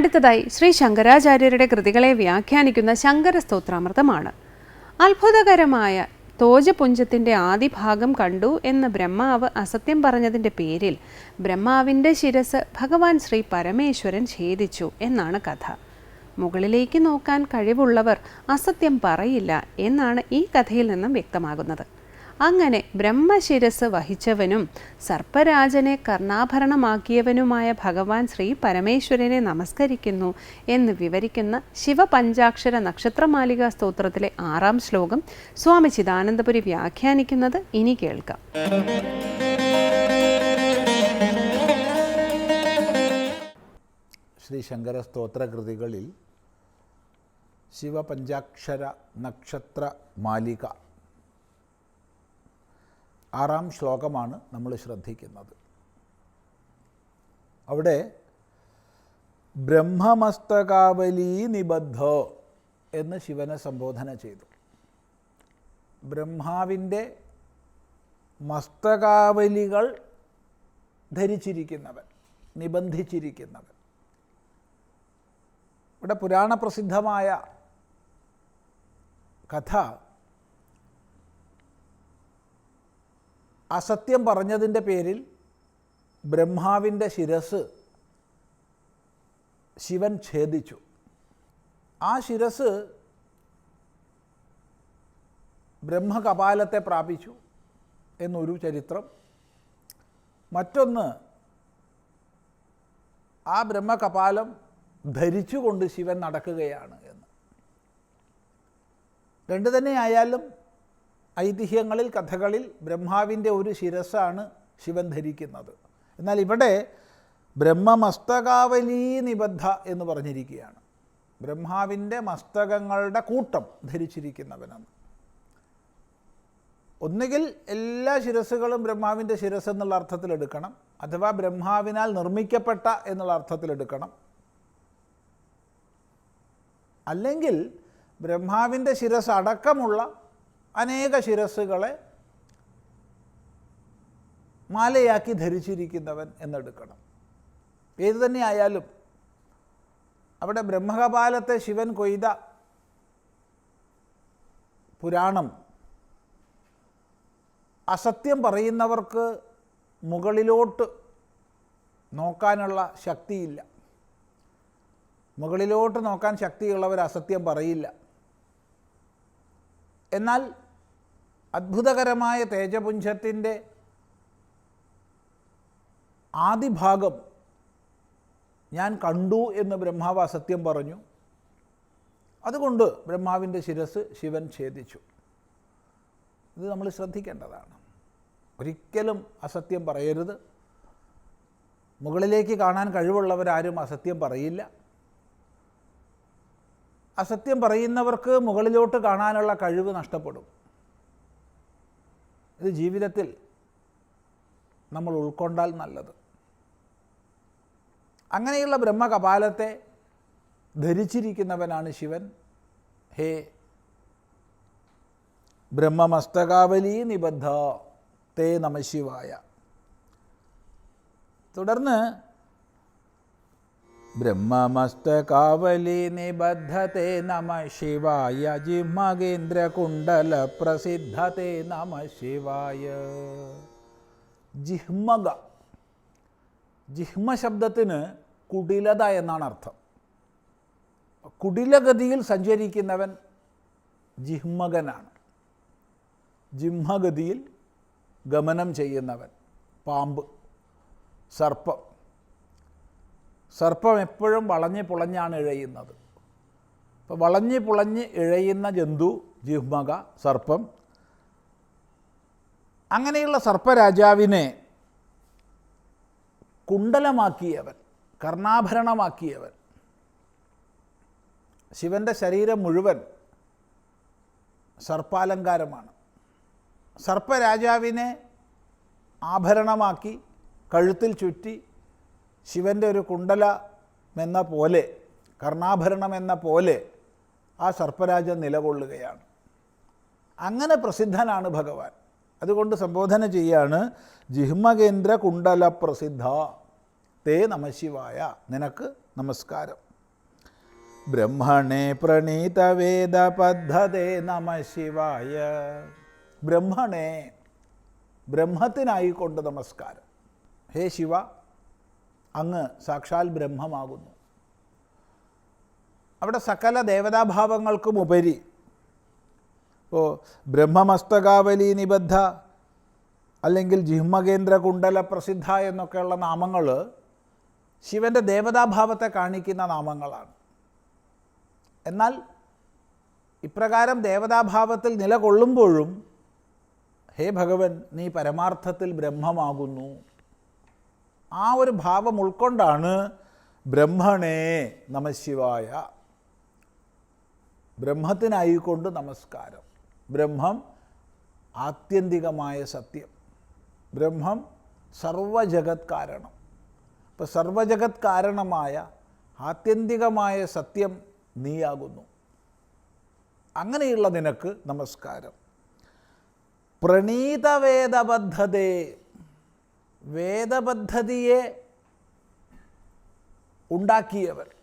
അടുത്തതായി ശ്രീ ശങ്കരാചാര്യരുടെ കൃതികളെ വ്യാഖ്യാനിക്കുന്ന ശങ്കര സ്തോത്രാമൃതമാണ് അത്ഭുതകരമായ തോജപുഞ്ചത്തിന്റെ ആദിഭാഗം കണ്ടു എന്ന് ബ്രഹ്മാവ് അസത്യം പറഞ്ഞതിന്റെ പേരിൽ ബ്രഹ്മാവിന്റെ ശിരസ് ഭഗവാൻ ശ്രീ പരമേശ്വരൻ ഛേദിച്ചു എന്നാണ് കഥ. മുകളിലേക്ക് നോക്കാൻ കഴിവുള്ളവർ അസത്യം പറയില്ല എന്നാണ് ഈ കഥയിൽ നിന്നും വ്യക്തമാകുന്നത്. അങ്ങനെ ബ്രഹ്മശിരസ് വഹിച്ചവനും സർപ്പരാജനെ കർണാഭരണമാക്കിയവനുമായ ഭഗവാൻ ശ്രീ പരമേശ്വരനെ നമസ്കരിക്കുന്നു എന്ന് വിവരിക്കുന്ന ശിവപഞ്ചാക്ഷര നക്ഷത്രമാലിക സ്തോത്രത്തിലെ ആറാം ശ്ലോകം സ്വാമി ചിദാനന്ദപുരി വ്യാഖ്യാനിക്കുന്നത് ഇനി കേൾക്കാം. ശ്രീ ശങ്കര സ്തോത്രകൃതികളിൽ ശിവപഞ്ചാക്ഷര നക്ഷത്ര മാലിക ആറാം ശ്ലോകമാണ് നമ്മൾ ശ്രദ്ധിക്കുന്നത്. അവിടെ ബ്രഹ്മമസ്തകാവലി നിബദ്ധോ എന്ന് ശിവനെ സംബോധന ചെയ്തു. ബ്രഹ്മാവിന്റെ മസ്തകാവലികൾ ധരിച്ചിരിക്കുന്നവൻ നിബന്ധിച്ചിരിക്കുന്നവൻ. ഇവിടെ പുരാണപ്രസിദ്ധമായ കഥ അസത്യം പറഞ്ഞതിന്റെ പേരിൽ ബ്രഹ്മാവിന്റെ ശിരസ് ശിവൻ ഛേദിച്ചു. ആ ശിരസ് ബ്രഹ്മകപാലത്തെ പ്രാപിച്ചു എന്നൊരു ചരിത്രം. മറ്റൊന്ന് ആ ബ്രഹ്മകപാലം ധരിച്ചുകൊണ്ട് ശിവൻ നടക്കുകയാണ് എന്ന്. രണ്ടു തന്നെ ആയാലും ഐതിഹ്യങ്ങളിൽ കഥകളിൽ ബ്രഹ്മാവിന്റെ ഒരു ശിരസ്സാണ് ശിവൻ ധരിക്കുന്നത്. എന്നാൽ ഇവിടെ ബ്രഹ്മമസ്തകാവലീ നിബദ്ധ എന്ന് പറഞ്ഞിരിക്കുകയാണ്. ബ്രഹ്മാവിന്റെ മസ്തകങ്ങളുടെ കൂട്ടം ധരിച്ചിരിക്കുന്നവനാണ്. ഒന്നുകിൽ എല്ലാ ശിരസ്സുകളും ബ്രഹ്മാവിന്റെ ശിരസ് എന്നുള്ള അർത്ഥത്തിൽ എടുക്കണം അഥവാ ബ്രഹ്മാവിനാൽ നിർമ്മിക്കപ്പെട്ട എന്നുള്ള അർത്ഥത്തിൽ എടുക്കണം. അല്ലെങ്കിൽ ബ്രഹ്മാവിന്റെ ശിരസ് അടക്കമുള്ള അനേക ശിരസ്സുകളെ മാലയാക്കി ധരിച്ചിരിക്കുന്നവൻ എന്നെടുക്കണം. ഏതു തന്നെ ആയാലും അവിടെ ബ്രഹ്മകപാലത്തെ ശിവൻ കൊയ്ത പുരാണം അസത്യം പറയുന്നവർക്ക് മുകളിലോട്ട് നോക്കാനുള്ള ശക്തിയില്ല. മുകളിലോട്ട് നോക്കാൻ ശക്തിയുള്ളവർ അസത്യം പറയില്ല. എന്നാൽ അത്ഭുതകരമായ തേജപുഞ്ചത്തിന്റെ ആദിഭാഗം ഞാൻ കണ്ടു എന്ന് ബ്രഹ്മാവ് അസത്യം പറഞ്ഞു. അതുകൊണ്ട് ബ്രഹ്മാവിന്റെ ശിരസ് ശിവൻ ഛേദിച്ചു. ഇത് നമ്മൾ ശ്രദ്ധിക്കേണ്ടതാണ്. ഒരിക്കലും അസത്യം പറയരുത്. മുകളിലേക്ക് കാണാൻ കഴിവുള്ളവരാരും അസത്യം പറയില്ല. അസത്യം പറയുന്നവർക്ക് മുകളിലോട്ട് കാണാനുള്ള കഴിവ് നഷ്ടപ്പെടും. ഇത് ജീവിതത്തിൽ നമ്മൾ ഉൾക്കൊണ്ടാൽ നല്ലത്. അങ്ങനെയുള്ള ബ്രഹ്മകപാലത്തെ ധരിച്ചിരിക്കുന്നവനാണ് ശിവൻ. ഹേ ബ്രഹ്മമസ്തകാവലി നിബദ്ധ തേ നമശിവായ തുടർന്ന് ബ്രഹ്മമസ്തകാവലി നിബദ്ധത്തെ നമ ശിവായ. ജിഹ്മകേന്ദ്രകുണ്ടല പ്രസിദ്ധത്തെ നമ ശിവായ. ജിഹ്മക. ജിഹ്മ ശബ്ദത്തിന് കുടിലത എന്നാണ് അർത്ഥം. കുടിലഗതിയിൽ സഞ്ചരിക്കുന്നവൻ ജിഹ്മകനാണ്. ജിഹ്മഗതിയിൽ ഗമനം ചെയ്യുന്നവൻ പാമ്പ് സർപ്പം. സർപ്പം എപ്പോഴും വളഞ്ഞ് പുളഞ്ഞാണ് ഇഴയുന്നത്. അപ്പോൾ വളഞ്ഞ് പുളഞ്ഞ് ഇഴയുന്ന ജന്തു ജിഹ്മക സർപ്പം അങ്ങനെയുള്ള സർപ്പരാജാവിനെ കുണ്ടലമാക്കിയവൻ കർണാഭരണമാക്കിയവൻ ശിവന്റെ ശരീരം മുഴുവൻ സർപ്പാലങ്കാരമാണ്. സർപ്പരാജാവിനെ ആഭരണമാക്കി കഴുത്തിൽ ചുറ്റി ശിവന്റെ ഒരു കുണ്ടലമെന്ന പോലെ കർണാഭരണം എന്ന പോലെ ആ സർപ്പരാജൻ നിലകൊള്ളുകയാണ്. അങ്ങനെ പ്രസിദ്ധനാണ് ഭഗവാൻ. അതുകൊണ്ട് സംബോധന ചെയ്യാണ് ജിഹ്മകേന്ദ്ര കുണ്ടല പ്രസിദ്ധ തേ നമശിവായ നിനക്ക് നമസ്കാരം. ബ്രഹ്മണേ പ്രണീത വേദ പദ്ധതേ നമ ശിവായ. ബ്രഹ്മണേ ബ്രഹ്മത്തിനായിക്കൊണ്ട് നമസ്കാരം. ഹേ ശിവ അങ്ങ് സാക്ഷാൽ ബ്രഹ്മമാകുന്നു. അവിടെ സകല ദേവതാഭാവങ്ങൾക്കും ഉപരി ഇപ്പോൾ ബ്രഹ്മമസ്തകാവലി നിബദ്ധ അല്ലെങ്കിൽ ജിഹ്മകേന്ദ്ര കുണ്ടല പ്രസിദ്ധ എന്നൊക്കെയുള്ള നാമങ്ങൾ ശിവന്റെ ദേവതാഭാവത്തെ കാണിക്കുന്ന നാമങ്ങളാണ്. എന്നാൽ ഇപ്രകാരം ദേവതാഭാവത്തിൽ നിലകൊള്ളുമ്പോഴും ഹേ ഭഗവൻ നീ പരമാർത്ഥത്തിൽ ബ്രഹ്മമാകുന്നു. ആ ഒരു ഭാവം ഉൾക്കൊണ്ടാണ് ബ്രഹ്മണേ നമശിവായ ബ്രഹ്മത്തിനായിക്കൊണ്ട് നമസ്കാരം. ബ്രഹ്മം ആത്യന്തികമായ സത്യം. ബ്രഹ്മം സർവജഗത് കാരണം. അപ്പോൾ സർവജഗത് കാരണമായ ആത്യന്തികമായ സത്യം നീയാകുന്നു. അങ്ങനെയുള്ള നിനക്ക് നമസ്കാരം. പ്രണീതവേദപദ്ധതേ വേദപദ്ധതിയെ ഉണ്ടാക്കിയവർ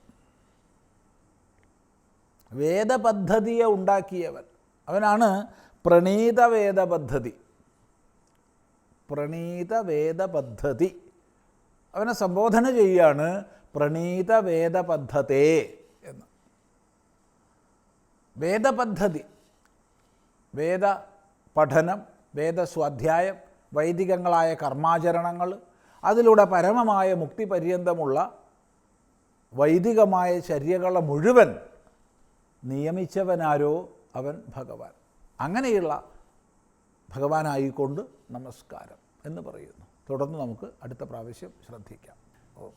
വേദപദ്ധതിയെ ഉണ്ടാക്കിയവൻ. അവനാണ് പ്രണീത വേദപദ്ധതി പ്രണീത വേദപദ്ധതി അവനെ സംബോധന ചെയ്യാണ് പ്രണീത വേദപദ്ധതേ എന്ന്. വേദപദ്ധതി. വേദ പഠനം വേദസ്വാധ്യായം വൈദികങ്ങളായ കർമാചരണങ്ങൾ അതിലൂടെ പരമമായ മുക്തി പര്യന്തമുള്ള വൈദികമായ ചര്യകളെ മുഴുവൻ നിയമിച്ചവനാരോ അവൻ ഭഗവാൻ. അങ്ങനെയുള്ള ഭഗവാനായിക്കൊണ്ട് നമസ്കാരം എന്ന് പറയുന്നു. തുടർന്ന് നമുക്ക് അടുത്ത പ്രാവശ്യം ശ്രദ്ധിക്കാം. ഓ.